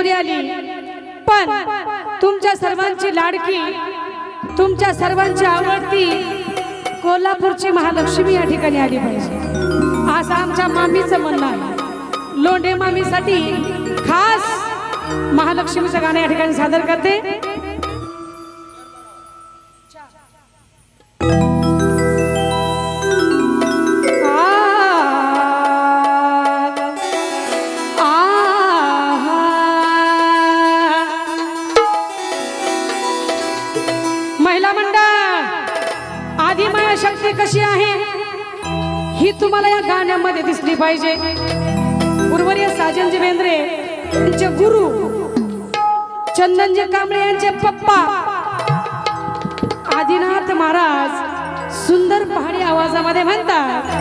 मंजुरी आली. पण तुमच्या सर्वांची लाडकी तुमच्या सर्वांची आवडती कोल्हापूरची महालक्ष्मी या ठिकाणी आली पाहिजे. असं आमच्या मामीचं म्हणणं आहे. लोंढे मामीसाठी खास महालक्ष्मीचं गाणं या ठिकाणी सादर करते. ही तुम्हाला या गाण्यामध्ये दिसली पाहिजे. उर्वरीय साजनजी बेंद्रे यांचे गुरु चंदनजी कांबळे यांचे पप्पा आदिनाथ महाराज सुंदर पहाडी आवाजामध्ये म्हणतात.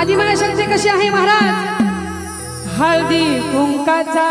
आदिमा कशी आहे महाराज? हळदी कुंकाचा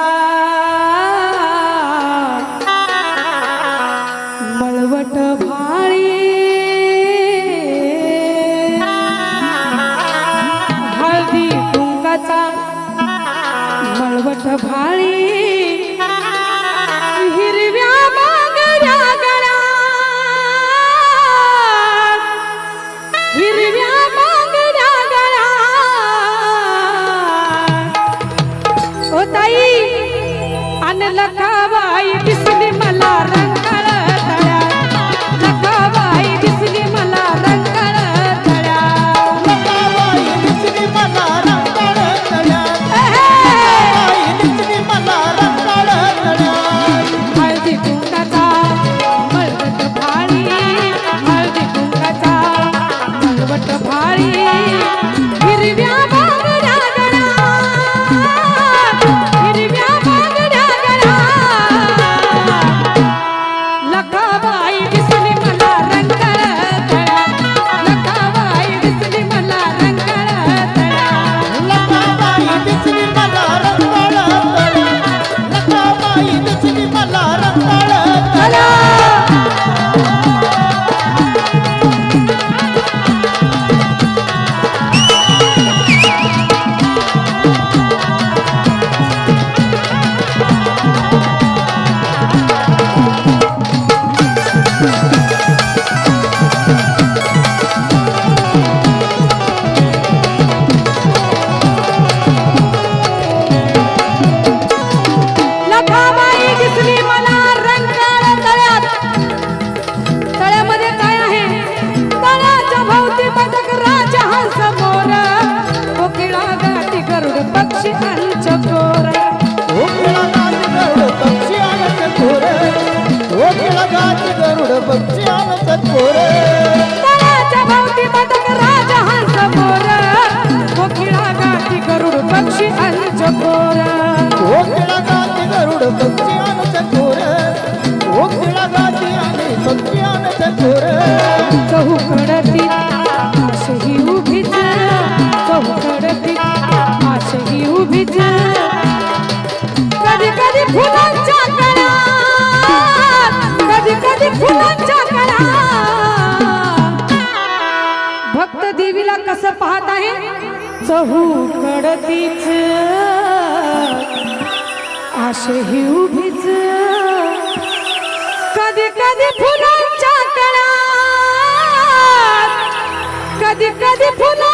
चहू कडतीच. आशे ही उभीच. कधी कधी फुलांच्या तळा कधी कधी फुला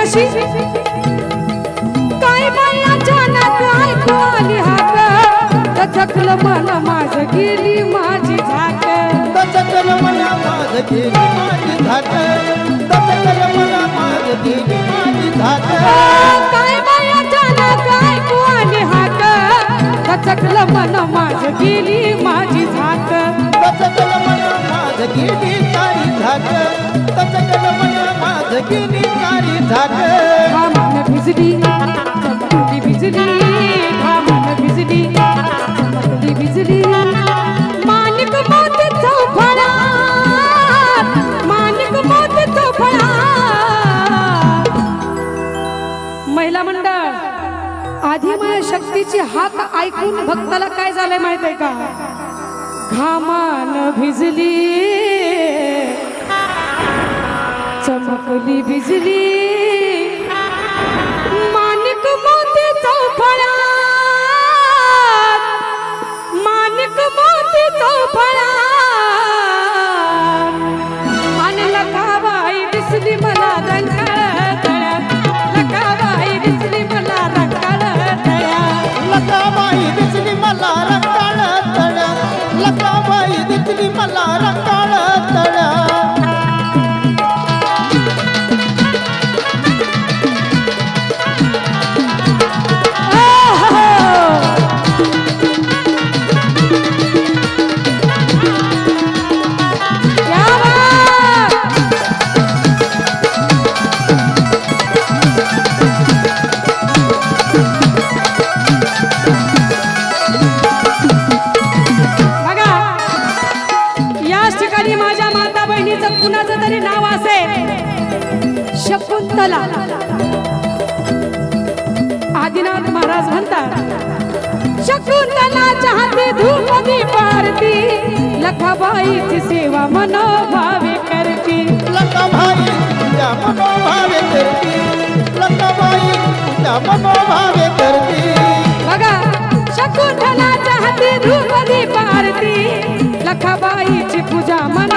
कशी? काय बोलला जाणार ऐकू आली हात? दचकल मन माझ गेली माझी झाक. दचकल मन माझ गेली माझी झाक. दचकल मन माझ गेली माझी झाक. काय हात ऐकून भक्ताला काय झालंय माहीत आहे का? घामान भिजली चमकली भिजली. बाईचं कुणाचं तरी नाव असेल. शकुंतला. आदिनाथ महाराज म्हणतात शकुंतलाच्या हाती धूप दीप आरती लखाबाईची सेवा मनोभावी करती. लखाबाई मनोभावे करती. लखाबाई मनोभावे करती. बघा शकुंतलाच्या हाती धूप दीप आरती लखाबाईची पूजा मन